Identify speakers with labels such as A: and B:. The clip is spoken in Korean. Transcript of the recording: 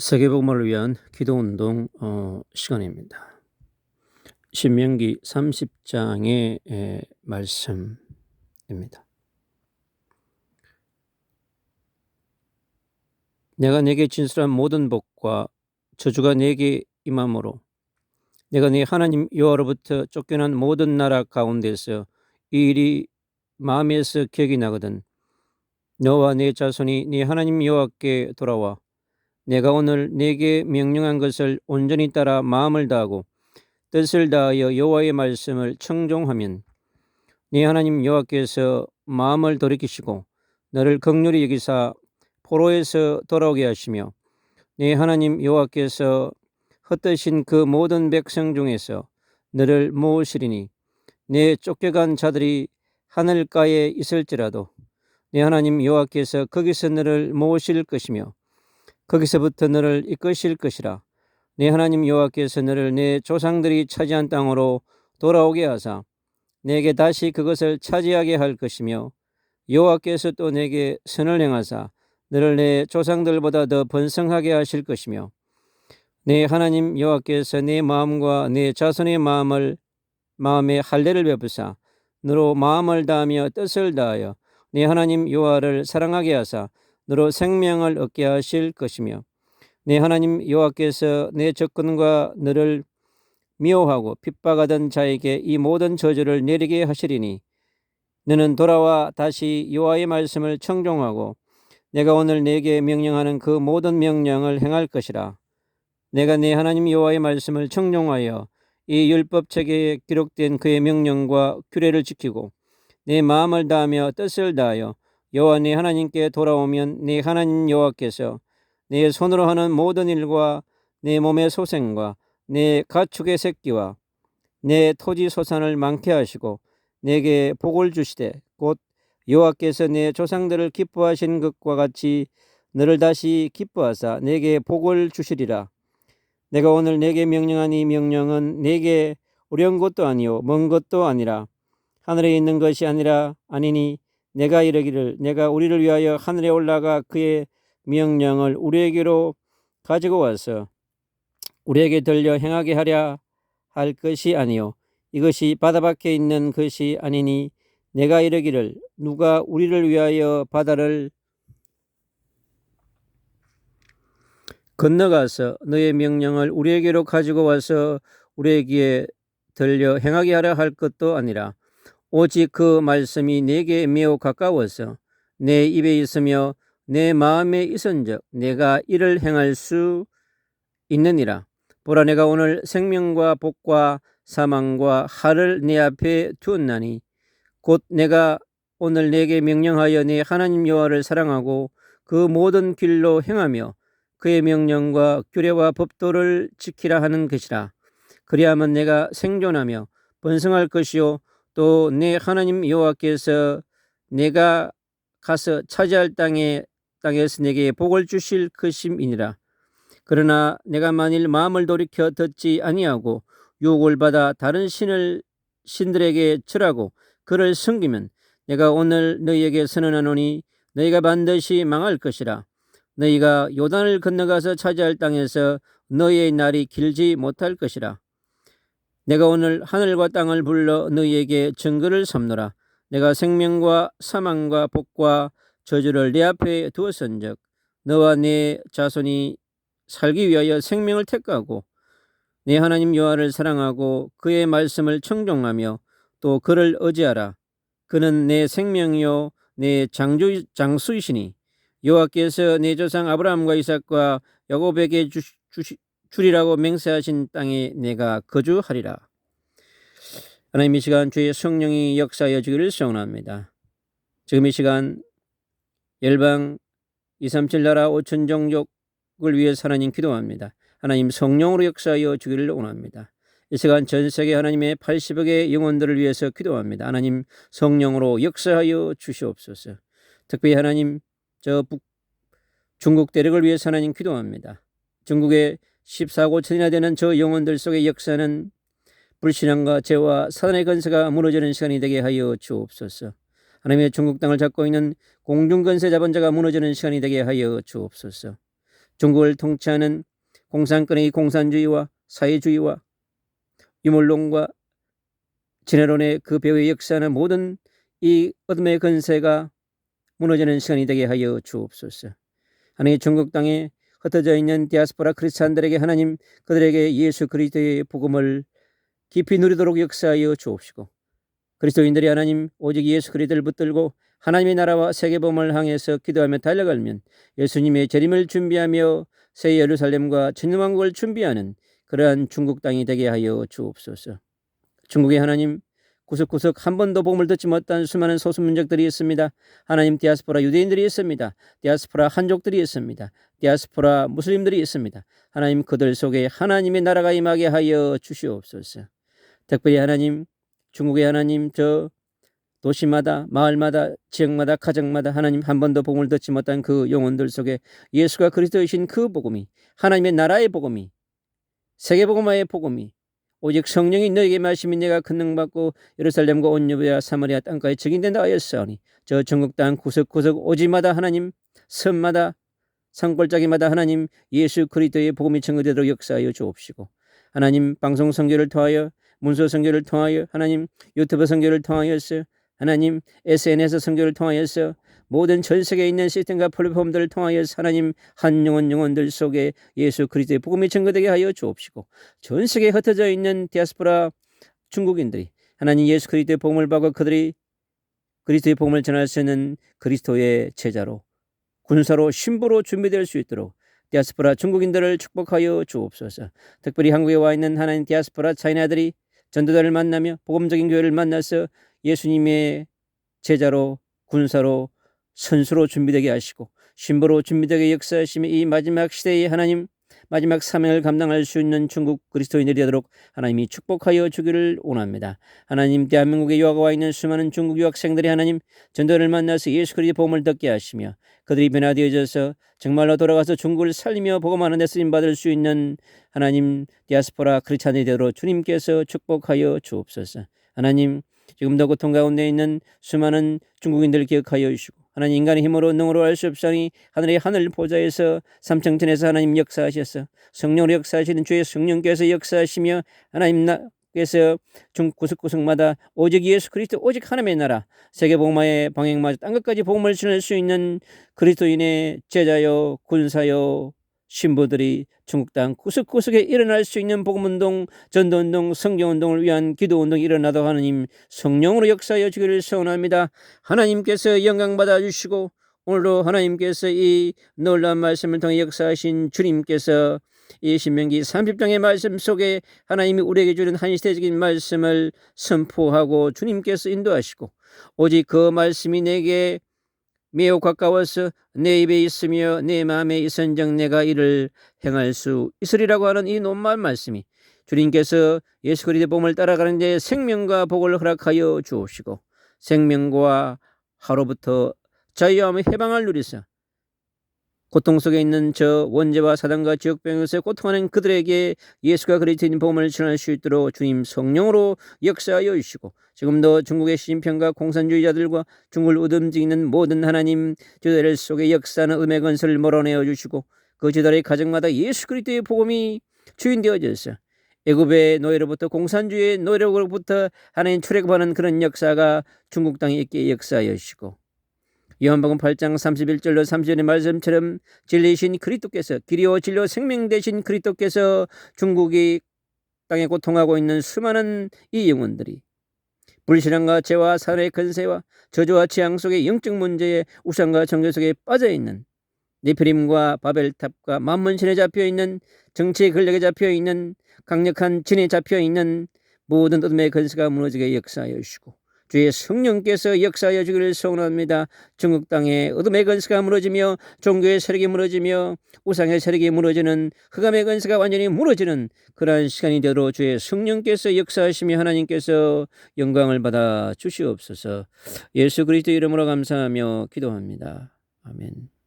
A: 세계복음을 위한 기도운동 어, 시간입니다. 신명기 30장의 에, 말씀입니다. 내가 내게 진술한 모든 복과 저주가 내게 임함으로 내가 네 하나님 여호와로부터 쫓겨난 모든 나라 가운데서 이 일이 마음에서 기억이 나거든 너와 네 자손이 네 하나님 여호와께 돌아와 내가 오늘 내게 명령한 것을 온전히 따라 마음을 다하고 뜻을 다하여 여호와의 말씀을 청종하면 네 하나님 여호와께서 마음을 돌이키시고 너를 극률히 여기사 포로에서 돌아오게 하시며 네 하나님 여호와께서 헛되신 그 모든 백성 중에서 너를 모으시리니 내 쫓겨간 자들이 하늘가에 있을지라도 네 하나님 여호와께서 거기서 너를 모으실 것이며 거기서부터 너를 이끄실 것이라. 내 하나님 여호와께서 너를 내 조상들이 차지한 땅으로 돌아오게 하사 내게 다시 그것을 차지하게 할 것이며 여호와께서 또 내게 선을 행하사 너를 내 조상들보다 더 번성하게 하실 것이며 내 하나님 여호와께서 내 마음과 내 자손의 마음을 마음에 할례를 베푸사 너로 마음을 다하며 뜻을 다하여 내 하나님 여호와를 사랑하게 하사 너로 생명을 얻게 하실 것이며 내 하나님 여호와께서 내 접근과 너를 미워하고 핍박하던 자에게 이 모든 저주를 내리게 하시리니 너는 돌아와 다시 여호와의 말씀을 청종하고 내가 오늘 내게 명령하는 그 모든 명령을 행할 것이라. 내가 내 하나님 여호와의 말씀을 청종하여 이 율법책에 기록된 그의 명령과 규례를 지키고 내 마음을 다하며 뜻을 다하여 여호와 네 하나님께 돌아오면 네 하나님 여호와께서 네 손으로 하는 모든 일과 네 몸의 소생과 네 가축의 새끼와 내 토지 소산을 많게 하시고 내게 복을 주시되 곧 여호와께서 내 조상들을 기뻐하신 것과 같이 너를 다시 기뻐하사 내게 복을 주시리라. 내가 오늘 내게 명령한 이 명령은 내게 어려운 것도 아니요 먼 것도 아니라 하늘에 있는 것이 아니라 아니니 내가 이르기를 내가 우리를 위하여 하늘에 올라가 그의 명령을 우리에게로 가지고 와서 우리에게 들려 행하게 하려 할 것이 아니요. 이것이 바다 밖에 있는 것이 아니니 내가 이르기를 누가 우리를 위하여 바다를 건너가서 너의 명령을 우리에게로 가지고 와서 우리에게 들려 행하게 하려 할 것도 아니라 오직 그 말씀이 내게 매우 가까워서 내 입에 있으며 내 마음에 있은즉 내가 이를 행할 수 있느니라. 보라 내가 오늘 생명과 복과 사망과 하를 내 앞에 두었나니 곧 내가 오늘 내게 명령하여 내 하나님 여호와를 사랑하고 그 모든 길로 행하며 그의 명령과 규례와 법도를 지키라 하는 것이라. 그리하면 내가 생존하며 번성할 것이요 또 내 하나님 여호와께서 내가 가서 차지할 땅에 땅에서 내게 복을 주실 것임이니라. 그러나 내가 만일 마음을 돌이켜 듣지 아니하고 유혹을 받아 다른 신을 신들에게 절하고 그를 섬기면 내가 오늘 너희에게 선언하노니 너희가 반드시 망할 것이라. 너희가 요단을 건너가서 차지할 땅에서 너희의 날이 길지 못할 것이라. 내가 오늘 하늘과 땅을 불러 너희에게 증거를 삼노라. 내가 생명과 사망과 복과 저주를 내 앞에 두었은즉 너와 내 자손이 살기 위하여 생명을 택하고 내 하나님 여호와를 사랑하고 그의 말씀을 청종하며 또 그를 의지하라. 그는 내 생명이요 내 장주 장수이시니 여호와께서 내 조상 아브라함과 이삭과 야곱에게 주, 주시, 주리라고 맹세하신 땅에 내가 거주하리라. 하나님 이 시간 주의 성령이 역사하여 주기를 소원합니다. 지금 이 시간 열방 237 나라 5천 종족을 위해 하나님 기도합니다. 하나님 성령으로 역사하여 주기를 원합니다. 이 시간 전 세계 하나님의 80억의 영혼들을 위해서 기도합니다. 하나님 성령으로 역사하여 주시옵소서. 특별히 하나님 저 북, 중국 대륙을 위해서 하나님 기도합니다. 중국의 14고 천이나 되는 저 영혼들 속의 역사는 불신앙과 죄와 사단의 건세가 무너지는 시간이 되게 하여 주옵소서. 하나님의 중국 땅을 잡고 있는 공중건세 자본자가 무너지는 시간이 되게 하여 주옵소서. 중국을 통치하는 공산권의 공산주의와 사회주의와 유물론과 진해론의 그 배후의 역사는 모든 이 어둠의 건세가 무너지는 시간이 되게 하여 주옵소서. 하나님 중국 땅에 흩어져 있는 디아스포라 크리스찬들에게 하나님 그들에게 예수 그리스도의 복음을 깊이 누리도록 역사하여 주옵시고 그리스도인들이 하나님 오직 예수 그리스도를 붙들고 하나님의 나라와 세계복음을 향해서 기도하며 달려가면 예수님의 재림을 준비하며 새 예루살렘과 진왕국을 준비하는 그러한 중국 땅이 되게 하여 주옵소서. 중국의 하나님 구석구석 한 번도 복음을 듣지 못한 수많은 소수 민족들이 있습니다. 하나님 디아스포라 유대인들이 있습니다. 디아스포라 한족들이 있습니다. 디아스포라 무슬림들이 있습니다. 하나님 그들 속에 하나님의 나라가 임하게 하여 주시옵소서. 특별히 하나님 중국의 하나님 저 도시마다 마을마다 지역마다 가정마다 하나님 한 번도 복음을 듣지 못한 그 영혼들 속에 예수가 그리스도이신 그 복음이 하나님의 나라의 복음이 세계복음화의 복음이 오직 성령이 너에게 마시면 내가 큰 능 받고 예루살렘과 온 유배와 사마리아 땅까지 적인된다 하였사오니 저 전국 땅 구석구석 오지마다 하나님 섬마다 산골짜기마다 하나님 예수 그리스도의 복음이 증거되도록 역사하여 주옵시고 하나님 방송 선교를 통하여 문서 선교를 통하여 하나님 유튜브 선교를 통하여서 하나님 SNS 선교를 통하여서 모든 전 세계에 있는 시스템과 플랫폼들을 통하여 하나님 한 영혼 영혼들 속에 예수 그리스도의 복음이 증거되게 하여 주옵시고 전 세계에 흩어져 있는 디아스포라 중국인들이 하나님 예수 그리스도의 복음을 받고 그들이 그리스도의 복음을 전할 수 있는 그리스도의 제자로 군사로 신부로 준비될 수 있도록 디아스포라 중국인들을 축복하여 주옵소서. 특별히 한국에 와 있는 하나님 디아스포라 차이나들이 전도자를 만나며 복음적인 교회를 만나서 예수님의 제자로 군사로 선수로 준비되게 하시고 신부로 준비되게 역사하시며 이 마지막 시대의 하나님 마지막 사명을 감당할 수 있는 중국 그리스도인들이 되도록 하나님이 축복하여 주기를 원합니다. 하나님 대한민국에 유학가 와 있는 수많은 중국 유학생들이 하나님 전도를 만나서 예수 그리스도의 복음을 듣게 하시며 그들이 변화되어져서 정말로 돌아가서 중국을 살리며 복음하는 데 쓰임 받을 수 있는 하나님 디아스포라 크리스찬이 되도록 주님께서 축복하여 주옵소서. 하나님 지금도 고통 가운데 있는 수많은 중국인들을 기억하여 주시고 하나님 인간의 힘으로 능으로 할수 없사니 하늘의 하늘 보좌에서 삼층천에서 하나님 역사하셔서 성령으로 역사하시는 주의 성령께서 역사하시며 하나님 나 께서 중 구석구석마다 오직 예수 그리스도 오직 하나님의 나라 세계 복음화의 방향마저 땅 끝까지 복음을 전할 수 있는 그리스도인의 제자요 군사요 신부들이 중국 땅 구석구석에 일어날 수 있는 복음운동, 전도운동, 성경운동을 위한 기도운동이 일어나도 하나님 성령으로 역사하여 주기를 소원합니다. 하나님께서 영광 받아 주시고 오늘도 하나님께서 이 놀라운 말씀을 통해 역사하신 주님께서 이 신명기 30장의 말씀 속에 하나님이 우리에게 주는 한시대적인 말씀을 선포하고 주님께서 인도하시고 오직 그 말씀이 내게 매우 가까워서 내 입에 있으며 내 마음에 있은정 내가 이를 행할 수 있으리라고 하는 이 논말 말씀이 주님께서 예수 그리스도의 복음을 따라가는 데 생명과 복을 허락하여 주옵시고 생명과 하로부터 자유함의 해방을 누리사 고통 속에 있는 저 원죄와 사단과 지역병에서 고통하는 그들에게 예수가 그리스도인 복음을 전할 수 있도록 주님 성령으로 역사하여 주시고 지금도 중국의 시진평과 공산주의자들과 중국을 얻음지는 모든 하나님 주들 속에 역사하는 음의 건설을 몰아내어 주시고 그 주들의 가정마다 예수 그리스도의 복음이 주인되어져서 애굽의 노예로부터 공산주의의 노예로부터 하나님 출애굽하는 그런 역사가 중국 땅에 있게 역사하여 주시고 요한복음 8장 31절로 30절의 말씀처럼 진리신 그리스도께서 길이요 진료 생명 되신 그리스도께서 중국이 땅에 고통하고 있는 수많은 이 영혼들이 불신앙과 죄와 살의 근세와 저주와 재앙 속의 영적 문제에 우상과 정죄 속에 빠져 있는 니프림과 바벨탑과 만문신에 잡혀 있는 정치의 권력에 잡혀 있는 강력한 진에 잡혀 있는 모든 어둠의 근세가 무너지게 역사하여 주시고 주의 성령께서 역사하여 주기를 소원합니다. 중국 땅에 어둠의 건세가 무너지며 종교의 세력이 무너지며 우상의 세력이 무너지는 흑암의 건세가 완전히 무너지는 그러한 시간이 되도록 주의 성령께서 역사하시며 하나님께서 영광을 받아 주시옵소서. 예수 그리스도 이름으로 감사하며 기도합니다. 아멘.